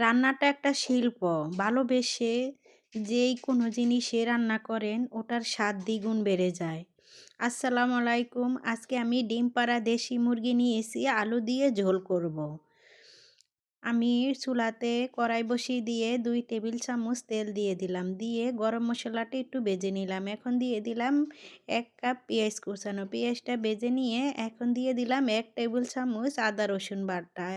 রান্নাটা একটা শিল্প। ভালোবেসে যেই কোনো জিনিসে রান্না করেন, ওটার স্বাদ দ্বিগুণ বেড়ে যায়। আসসালামু আলাইকুম, আজকে আমি ডিম পাড়া দেশি মুরগি নিয়ে নিয়েছি আলু দিয়ে ঝোল করব। আমি চুলাতে কড়াই বসিয়ে দিয়ে দুই টেবিল চামচ তেল দিয়ে দিলাম। দিয়ে গরম মশলাটা একটু বেজে নিলাম। এখন দিয়ে দিলাম এক কাপ পেঁয়াজ কুচানো। পেঁয়াজটা বেজে নিয়ে এখন দিয়ে দিলাম এক টেবিল চামচ আদা রসুন বাটা।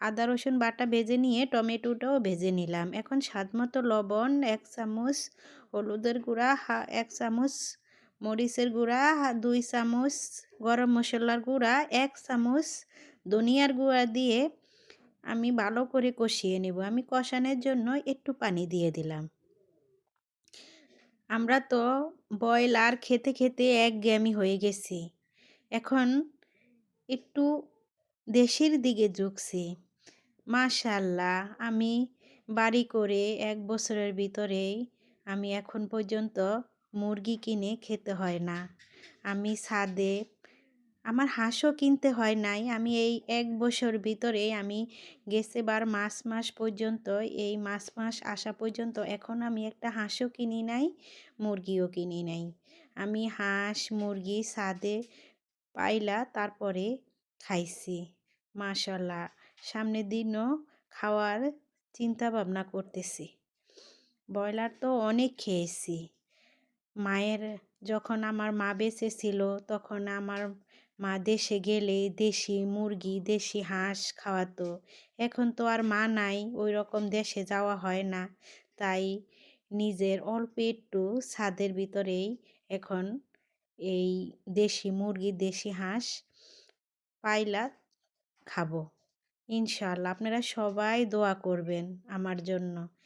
আদা, রসুন বাটা ভেজে নিয়ে টমেটোটাও ভেজে নিলাম। এখন স্বাদ মতো লবণ, এক চামচ হলুদের গুঁড়া এক চামচ মরিচের গুঁড়া, দুই চামচ গরম মশলার গুঁড়া, এক চামচ ধনিয়ার গুঁড়া দিয়ে আমি ভালো করে কষিয়ে নেব। আমি কষানোর জন্য একটু পানি দিয়ে দিলাম। আমরা তো ব্রয়লার খেতে খেতে এক গ্যামি হয়ে গেছি। এখন একটু দেশের দিকে ঝুঁকছি। মাশাল্লাহ, আমি বাড়ি করে এক বছরের ভিতরেই আমি এখন পর্যন্ত মুরগি কিনে খেতে হয় না। আমি ছাদে, আমার হাঁসও কিনতে হয় নাই। আমি এই এক বছর ভিতরে আমি গেছে বার মাস মাস পর্যন্ত, এই মাস মাস আসা পর্যন্ত এখন আমি একটা হাঁসও কিনি নাই, মুরগিও কিনি নাই। আমি হাঁস, মুরগি ছাদে পাইলা তারপরে খাইছি, মাশাল্লাহ। সামনের দিনও খাওয়ার চিন্তা ভাবনা করতেছি। ব্রয়লার তো অনেক খেয়েছি। মায়ের যখন আমার মা বেঁচে ছিল তখন আমার মা দেশে গেলে দেশি মুরগি, দেশি হাঁস খাওয়াতো। এখন তো আর মা নাই ওই রকম দেশে যাওয়া হয় না। তাই নিজের অল্প একটু ছাদের ভিতরেই এখন এই দেশি মুরগি, দেশি হাঁস পাইলা খাব। ইনশাল্লাহ। আপনারা সবাই দোয়া করবেন আমার জন্য।